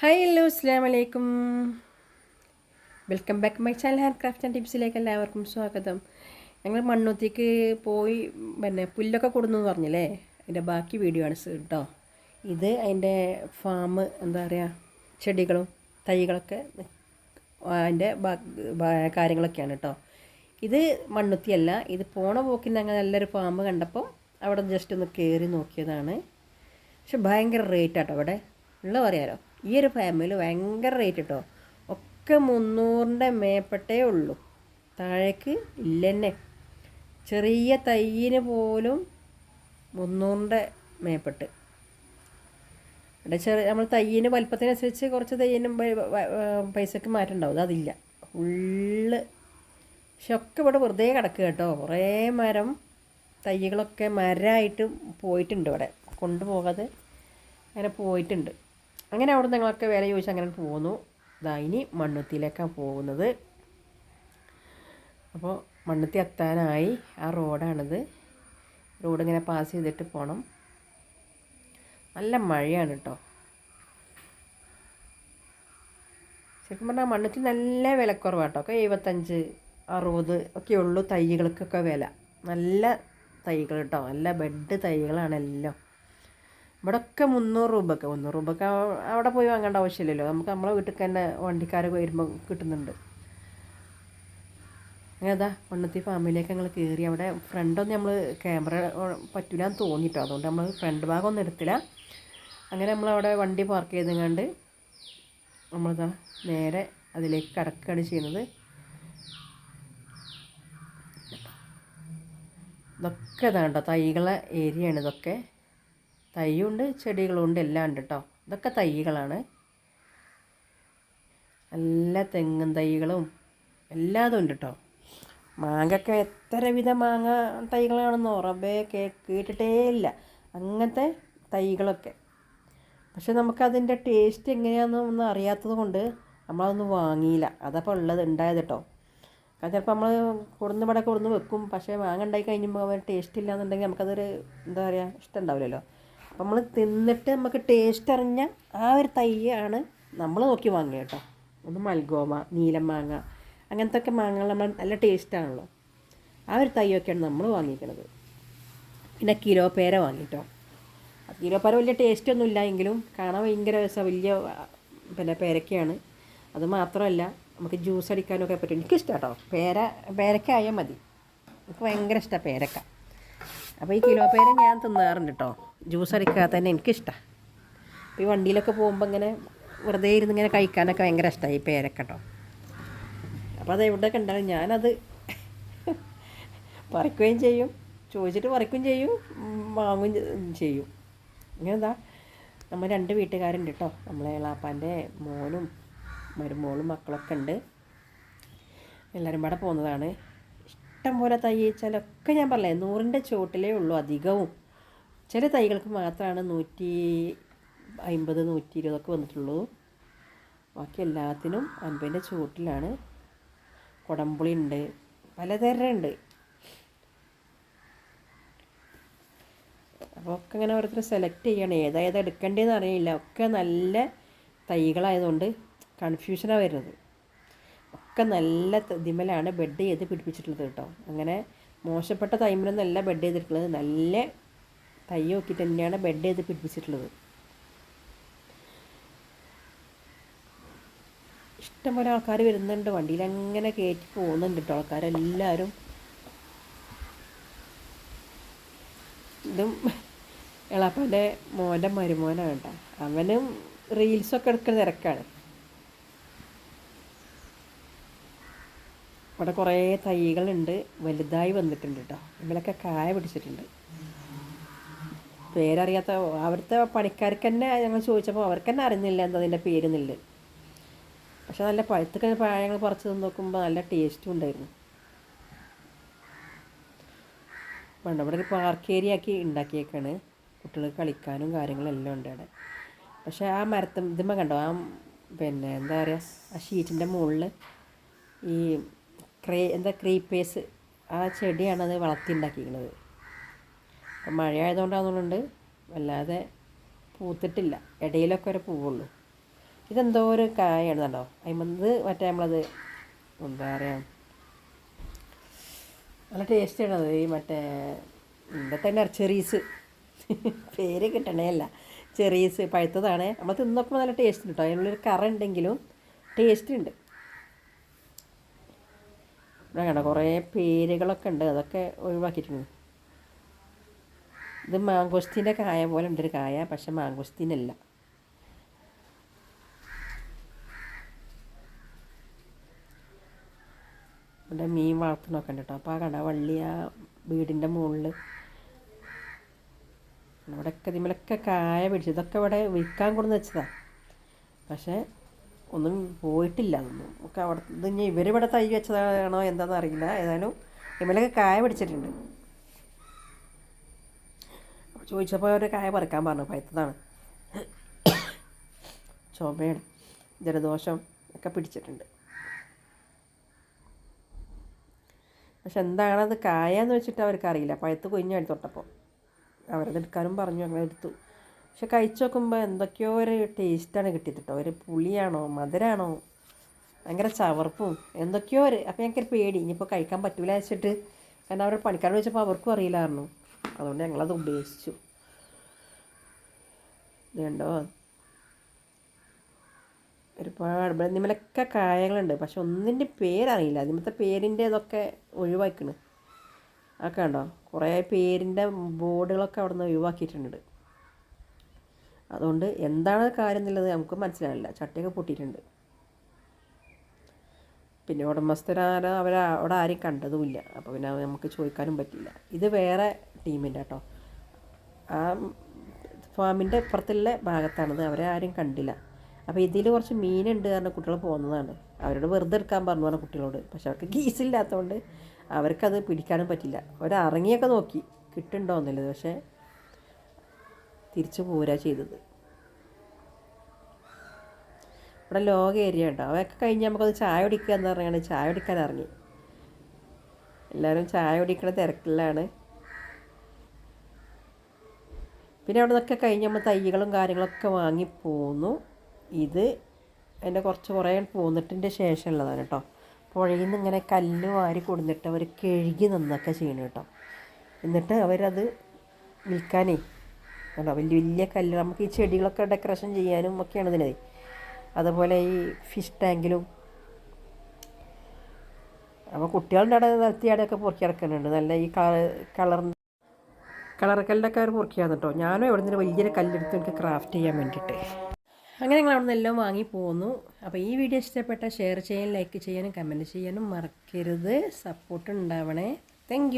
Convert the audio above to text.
Hi hello അസ്സാം വലൈക്കും welcome back my channel hand craft and ടിപ്സിലേക്ക് എല്ലാവർക്കും സ്വാഗതം. ഞങ്ങൾ മണ്ണൂത്തിക്ക് പോയി പിന്നെ പുല്ലൊക്കെ കൊടുന്നു എന്ന് പറഞ്ഞില്ലേ? അതിന്റെ ബാക്കി വീഡിയോ ആണ് കേട്ടോ ഇത് അതിന്റെ ഫാം എന്താ പറയുക ചെടികളും തൈകളൊക്കെ അതിന്റെ കാര്യങ്ങളൊക്കെയാണ് കേട്ടോ ഇത് മണ്ണുത്തിയല്ല ഇത് പോണ പോക്കിന് ഞങ്ങൾ നല്ലൊരു ഫാം കണ്ടപ്പോൾ അവിടെ ജസ്റ്റ് ഒന്ന് കയറി നോക്കിയതാണ്. പക്ഷെ ഭയങ്കര റേറ്റ് ആട്ടോ അവിടെ. ഉള്ള പറയാലോ? ഈ ഒരു ഫാമിലി ഭയങ്കര റേറ്റ് കേട്ടോ ഒക്കെ മുന്നൂറിന്റെ മേപ്പെട്ടേ ഉള്ളൂ. താഴേക്ക് ഇല്ലെന്നെ. ചെറിയ തൈയിന് പോലും മുന്നൂറിന്റെ മേപ്പെട്ട്. ഇവിടെ ചെറിയ നമ്മൾ തയ്യിന് വലിപ്പത്തിനനുസരിച്ച് കുറച്ച് തയ്യനും പൈസക്ക് മാറ്റം ഉണ്ടാവും അതില്ല. ഫുള്ള് പക്ഷെ ഒക്കെ ഇവിടെ വെറുതെ കിടക്കുക കേട്ടോ. കുറേ മരം തൈകളൊക്കെ മരമായിട്ട് പോയിട്ടുണ്ട് ഇവിടെ. കൊണ്ടുപോകാതെ അങ്ങനെ പോയിട്ടുണ്ട്. അങ്ങനെ അവിടെ ഞങ്ങളൊക്കെ വില ചോദിച്ച് അങ്ങനെ പോന്നു. ഇതാ ഇനി മണ്ണുത്തിയിലേക്കാണ് പോകുന്നത്. അപ്പോൾ മണ്ണുത്തി എത്താനായി. ആ റോഡാണിത്. റോഡ് ഇങ്ങനെ പാസ് ചെയ്തിട്ട് പോകണം നല്ല മഴയാണ് കേട്ടോ ശരിക്കും പറഞ്ഞാൽ മണ്ണുത്തി നല്ല വിലക്കുറവാണ് കേട്ടോ ഒക്കെ എഴുപത്തഞ്ച് അറുപത് ഒക്കെ ഉള്ളു തൈകൾക്കൊക്കെ വില. നല്ല തൈകൾ കേട്ടോ നല്ല ബെഡ് തൈകളാണ് എല്ലാം ഇവിടെ ഒക്കെ മുന്നൂറ് രൂപയ്ക്ക് മുന്നൂറ് രൂപയ്ക്ക് അവിടെ പോയി വാങ്ങേണ്ട ആവശ്യമില്ലല്ലോ. നമുക്ക് നമ്മളെ വീട്ടിൽ തന്നെ വണ്ടിക്കാർ വരുമ്പോൾ കിട്ടുന്നുണ്ട്. അങ്ങനെതാ മണ്ണത്തി ഫാമിലേക്ക് ഞങ്ങൾ കയറി അവിടെ ഫ്രണ്ടൊന്നും നമ്മൾ ക്യാമറ പറ്റില്ല എന്ന് തോന്നിട്ടോ. അതുകൊണ്ട് നമ്മൾ ഫ്രണ്ട് ഭാഗം ഒന്നും എടുത്തില്ല. അങ്ങനെ നമ്മളവിടെ വണ്ടി പാർക്ക് ചെയ്തെങ്ങാണ്ട് നമ്മളിതാ നേരെ അതിലേക്ക് കടക്കുകയാണ് ചെയ്യുന്നത്. ഇതൊക്കെ ഇതാണ് കേട്ടോ തൈകളെ ഏരിയയാണ് ഇതൊക്കെ. തൈയുണ്ട് ചെടികളുണ്ട് എല്ലാം ഉണ്ട് കേട്ടോ ഇതൊക്കെ തൈകളാണ്. നല്ല തെങ്ങും തൈകളും എല്ലാതും ഉണ്ട് കേട്ടോ മാങ്ങയ്ക്ക് എത്ര വിധ മാങ്ങ തൈകളാണെന്ന് ഉറവേ കേ കേട്ടിട്ടേ ഇല്ല. അങ്ങനത്തെ തൈകളൊക്കെ. പക്ഷെ നമുക്കതിന്റെ ടേസ്റ്റ് എങ്ങനെയാണെന്ന് ഒന്നും അറിയാത്തത് കൊണ്ട് നമ്മളതൊന്നും വാങ്ങിയില്ല. അതപ്പോൾ ഉള്ളത് ഉണ്ടായത് കേട്ടോ കാരണം ചിലപ്പോൾ നമ്മൾ കൊടുന്ന് ഇവിടെ കൊടുന്ന് വെക്കും. പക്ഷേ മാങ്ങ ഉണ്ടായി കഴിയുമ്പോൾ ടേസ്റ്റ് ഇല്ലാന്നുണ്ടെങ്കിൽ നമുക്കതൊരു എന്താ പറയുക ഇഷ്ടം ഉണ്ടാവില്ലല്ലോ. അപ്പം നമ്മൾ തിന്നിട്ട് നമുക്ക് ടേസ്റ്റ് അറിഞ്ഞ ആ ഒരു തയ്യാണ് നമ്മൾ നോക്കി വാങ്ങുക കേട്ടോ. ഒന്ന് മൽഗോമ നീലം മാങ്ങ അങ്ങനത്തെ ഒക്കെ മാങ്ങകൾ നമ്മൾ നല്ല ടേസ്റ്റാണല്ലോ ആ ഒരു തൈയൊക്കെയാണ് നമ്മൾ വാങ്ങിക്കുന്നത് പിന്നെ കിലോ പേര വാങ്ങിട്ടോ. കിലോ പേര വലിയ ടേസ്റ്റ് എങ്കിലും കാണാൻ ഭയങ്കര രസം. വലിയ പിന്നെ പേരക്കയാണ്. അത് മാത്രമല്ല നമുക്ക് ജ്യൂസ് അടിക്കാനൊക്കെ പറ്റും. എനിക്കിഷ്ടം കേട്ടോ പേര പേരക്ക ആയാൽ മതി. എനിക്ക് ഭയങ്കര ഇഷ്ടമാണ് പേരക്ക. അപ്പോൾ ഈ കിലോ പേര ഞാൻ തിന്നാറുണ്ട് കേട്ടോ ജ്യൂസ് അടിക്കാതെ തന്നെ എനിക്കിഷ്ടമാണ് അപ്പോൾ ഈ വണ്ടിയിലൊക്കെ പോകുമ്പോൾ ഇങ്ങനെ വെറുതെ ഇരുന്ന് ഇങ്ങനെ കഴിക്കാനൊക്കെ ഭയങ്കര ഇഷ്ടമായി ഈ കേട്ടോ അപ്പോൾ അത് എവിടെ കണ്ടാലും ഞാനത് പറിക്കുകയും ചെയ്യും. ചോദിച്ചിട്ട് പറിക്കുകയും ചെയ്യും വാങ്ങുകയും ചെയ്യും. ഇങ്ങനെന്താ നമ്മൾ രണ്ട് വീട്ടുകാരുണ്ട് കേട്ടോ നമ്മളെ ഇളാപ്പാന്റെ മോനും മരുമോളും മക്കളൊക്കെ ഉണ്ട്. എല്ലാവരും ഇവിടെ പോകുന്നതാണ്. ഇഷ്ടം പോലെ തൈ വെച്ചാലൊക്കെ ഞാൻ പറഞ്ഞേ നൂറിന്റെ ചുവട്ടിലേ ഉള്ളൂ അധികവും. ചില തൈകൾക്ക് മാത്രമാണ് നൂറ്റി അമ്പത് നൂറ്റി ഇരുപതൊക്കെ വന്നിട്ടുള്ളൂ. ബാക്കി എല്ലാത്തിനും അൻപതിന്റെ ചുവട്ടിലാണ്. കുടംപുളി ഉണ്ട് പലതരം ഉണ്ട് അപ്പോൾ ഒക്കെ ഇങ്ങനെ ഓരോരുത്തർ സെലക്ട് ചെയ്യണം. ഏതായത് ഏതാ എടുക്കേണ്ടതെന്ന് അറിയില്ല. ഒക്കെ നല്ല തൈകളായതുകൊണ്ട് കൺഫ്യൂഷനാണ് വരുന്നത്. ഒക്കെ നല്ല ഇതിമലാണ് ബെഡ് ചെയ്ത് പിടിപ്പിച്ചിട്ടുള്ളത് കേട്ടോ. അങ്ങനെ മോശപ്പെട്ട തൈമിലൊന്നല്ല ബെഡ് ചെയ്തിട്ടുള്ളത്. നല്ല തൈ നോക്കിയിട്ട് തന്നെയാണ് ബെഡ് ചെയ്ത് പിടിപ്പിച്ചിട്ടുള്ളത്. ഇഷ്ടംപോലെ ആൾക്കാർ വരുന്നുണ്ട്. വണ്ടിയിൽ അങ്ങനെ കയറ്റി പോകുന്നുണ്ട് കേട്ടോ ആൾക്കാരെല്ലാവരും ഇതും എളാപ്പന്റെ മോന്റെ മരുമോനാണ് കേട്ടോ അവനും റീൽസൊക്കെ എടുക്കുന്ന തിരക്കാണ്. ഇവിടെ കുറേ തൈകളുണ്ട് വലുതായി വന്നിട്ടുണ്ട് കേട്ടോ ഇവിടെയൊക്കെ കായ പിടിച്ചിട്ടുണ്ട്. പേരറിയാത്ത അവിടുത്തെ പണിക്കാർക്ക് തന്നെ ഞങ്ങൾ ചോദിച്ചപ്പോൾ അവർക്ക് തന്നെ അറിഞ്ഞില്ല എന്താ അതിന്റെ പേരെന്നില്ല പക്ഷെ നല്ല പഴുത്തൊക്കെ പഴങ്ങൾ പറിച്ച് നോക്കുമ്പോൾ നല്ല ടേസ്റ്റും ഉണ്ടായിരുന്നു. പണ്ട് ഇവിടെ ഒരു പാർക്ക് ഏരിയ ആക്കി ഉണ്ടാക്കിയേക്കാണ്. കുട്ടികൾക്ക് കളിക്കാനും കാര്യങ്ങളും എല്ലാം ഉണ്ട് അവിടെ. പക്ഷെ ആ മരത്തും ഇതുമ്മ കണ്ടോ? ആ പിന്നെ എന്താ പറയുക ആ ഷീറ്റിന്റെ മുകളിൽ ഈ ക്രേ എന്താ ക്രീപ്പേഴ്സ് ആ ചെടിയാണ് അത് വളർത്തി ഉണ്ടാക്കിയിരിക്കുന്നത് അപ്പം മഴ ആയതുകൊണ്ടാണെന്നുണ്ട് വല്ലാതെ പൂത്തിട്ടില്ല. ഇടയിലൊക്കെ ഒരു പൂവുള്ളൂ. ഇതെന്തോ ഒരു കായാണ് കണ്ടോ? അതിമന്ത് മറ്റേ നമ്മളത് എന്താ പറയുക നല്ല ടേസ്റ്റാണ് അത് ഈ മറ്റേ എന്താ തന്നെ ചെറീസ് പേര് കിട്ടണേ അല്ല ചെറീസ് പഴുത്തതാണ്. നമ്മൾ തിന്നൊക്കെ നല്ല ടേസ്റ്റ് കേട്ടോ അതിനുള്ളൊരു കറ ഉണ്ടെങ്കിലും ടേസ്റ്റ് ഉണ്ട്. ഇവിടെ കണ്ട? കുറേ പേരുകളൊക്കെ ഉണ്ട്. അതൊക്കെ ഒഴിവാക്കിയിട്ടുണ്ട്. ഇത് മാങ്കോസ്തീന്റെ കായ പോലെ ഉണ്ടൊരു കായ പക്ഷെ മാങ്കോസ്തീനല്ല. ഇവിടെ മീൻ വളർത്തണമൊക്കെ ഉണ്ട് കേട്ടോ. അപ്പോൾ ആ കണ്ട വള്ളി ആ വീടിന്റെ മുകളിൽ ഇവിടെയൊക്കെ ഇതിമലൊക്കെ കായ പിടിച്ചു. ഇതൊക്കെ ഇവിടെ വിൽക്കാൻ കൊണ്ടുവന്ന് വെച്ചതാണ് പക്ഷേ ഒന്നും പോയിട്ടില്ല. അതൊന്നും ഒക്കെ അവിടെ ഇനി ഇവരിവിടെ തൈ വെച്ചതാണോ എന്താണെന്ന് അറിയില്ല. ഏതായാലും ഇമലൊക്കെ കായ പിടിച്ചിട്ടുണ്ട്. ചോദിച്ചപ്പോൾ അവർ കായ പറിക്കാൻ പറഞ്ഞു പഴുത്തതാണ്. ചുമയാണ് ജലദോഷം ഒക്കെ പിടിച്ചിട്ടുണ്ട്. പക്ഷെ എന്താണത് കായാന്ന് വെച്ചിട്ട് അവർക്ക് അറിയില്ല പഴുത്ത് കൊഞ്ഞാടി തൊട്ടപ്പോൾ അവരത് എടുക്കാനും പറഞ്ഞു അങ്ങനെ എടുത്തു പക്ഷെ കഴിച്ചു നോക്കുമ്പോൾ എന്തൊക്കെയോ ഒരു ടേസ്റ്റാണ് കിട്ടിയത് കേട്ടോ ഒരു പുളിയാണോ മധുരമാണോ ഭയങ്കര ചവർപ്പും എന്തൊക്കെയോ ഒരു അപ്പോൾ ഞങ്ങൾക്കൊരു പേടി. ഇനിയിപ്പോൾ കഴിക്കാൻ പറ്റൂല വെച്ചിട്ട് കാരണം അവരുടെ പണിക്കാരൻ വെച്ചപ്പോൾ അവർക്കും അറിയില്ലായിരുന്നു. അതുകൊണ്ട് ഞങ്ങളത് ഉപേക്ഷിച്ചു. ഇതുണ്ടോ? ഒരുപാട് നിമ്മലൊക്കെ കായകളുണ്ട്. പക്ഷെ ഒന്നിന്റെ പേരറിയില്ല. അതിമത്തെ പേരിന്റെ ഇതൊക്കെ ഒഴിവാക്കണ് അതൊക്കെ ഉണ്ടോ കുറേ പേരിന്റെ ബോർഡുകളൊക്കെ അവിടെ നിന്ന് ഒഴിവാക്കിയിട്ടുണ്ട്. അതുകൊണ്ട് എന്താണ് കാര്യം എന്നുള്ളത് നമുക്ക് മനസ്സിലാവില്ല ചട്ടിയൊക്കെ പൊട്ടിയിട്ടുണ്ട്. പിന്നെ ഉടമസ്ഥരാരോ അവർ അവിടെ ആരും കണ്ടതുമില്ല. അപ്പോൾ പിന്നെ നമുക്ക് ചോദിക്കാനും പറ്റില്ല. ഇത് വേറെ ടീമിന്റെ കേട്ടോ. ആ ഫാമിന്റെ ഇപ്പുറത്തുള്ള ഭാഗത്താണത്. അവരെ ആരും കണ്ടില്ല. അപ്പോൾ ഇതിൽ കുറച്ച് മീനുണ്ട് കാരണം കുട്ടികൾ പോകുന്നതാണ്. അവരോട് വെറുതെ എടുക്കാൻ പറഞ്ഞു പറഞ്ഞ കുട്ടികളോട്. പക്ഷെ അവർക്ക് ഗീസില്ലാത്തതുകൊണ്ട് അവർക്കത് പിടിക്കാനും പറ്റില്ല. അവർ ഇറങ്ങിയൊക്കെ നോക്കി. കിട്ടുന്നുണ്ടോ എന്നുള്ളത്. പക്ഷേ തിരിച്ചു പോരാ ചെയ്തത്. ഇവിടെ ലോക ഏരിയ ഉണ്ടോ? അവയൊക്കെ കഴിഞ്ഞ് നമുക്കത് ചായ കുടിക്കുക എന്ന് പറഞ്ഞാണ് ചായ കുടിക്കാൻ ഇറങ്ങി. എല്ലാവരും ചായ കുടിക്കണ തിരക്കിലാണ്. പിന്നെ അവിടെ നിന്നൊക്കെ കഴിഞ്ഞ് നമ്മൾ തൈകളും കാര്യങ്ങളൊക്കെ വാങ്ങി പോന്നു. ഇത് അതിന്റെ കുറച്ച് കുറേ പോന്നിട്ടിന്റെ ശേഷമുള്ളതാണ് കേട്ടോ. പുഴയിൽ നിന്ന് ഇങ്ങനെ കല്ല് വാരി കൊടുത്തിട്ട് അവർ കഴുകി നിന്നൊക്കെ ചെയ്യണം കേട്ടോ. എന്നിട്ട് അവരത് വിൽക്കാനേ കണ്ടോ? വലിയ വലിയ കല്ല്. നമുക്ക് ഈ ചെടികളൊക്കെ ഡെക്കറേഷൻ ചെയ്യാനും ഒക്കെയാണ് ഇതിനത് അതുപോലെ ഈ ഫിഷ് ടാങ്കിലും അപ്പോൾ കുട്ടികളുടെ അവിടെ നിലത്തിയാടെയൊക്കെ പൊറുക്കി കിടക്കുന്നുണ്ട് നല്ല ഈ കളർ കളർ കളർ കല്ലൊക്കെ അവർ പൊറുക്കിയാണ് കേട്ടോ ഞാനും എവിടെ നിന്ന് വലിയൊരു കല്ലെടുത്ത് എനിക്ക് ക്രാഫ്റ്റ് ചെയ്യാൻ വേണ്ടിയിട്ട്. അങ്ങനെ ഞങ്ങൾ അവിടെ നിന്ന് എല്ലാം വാങ്ങി പോന്നു. അപ്പോൾ ഈ വീഡിയോ ഇഷ്ടപ്പെട്ട ഷെയർ ചെയ്യാൻ ലൈക്ക് ചെയ്യാനും കമന്റ് ചെയ്യാനും മറക്കരുത്. സപ്പോർട്ട് ഉണ്ടാവണേ. താങ്ക്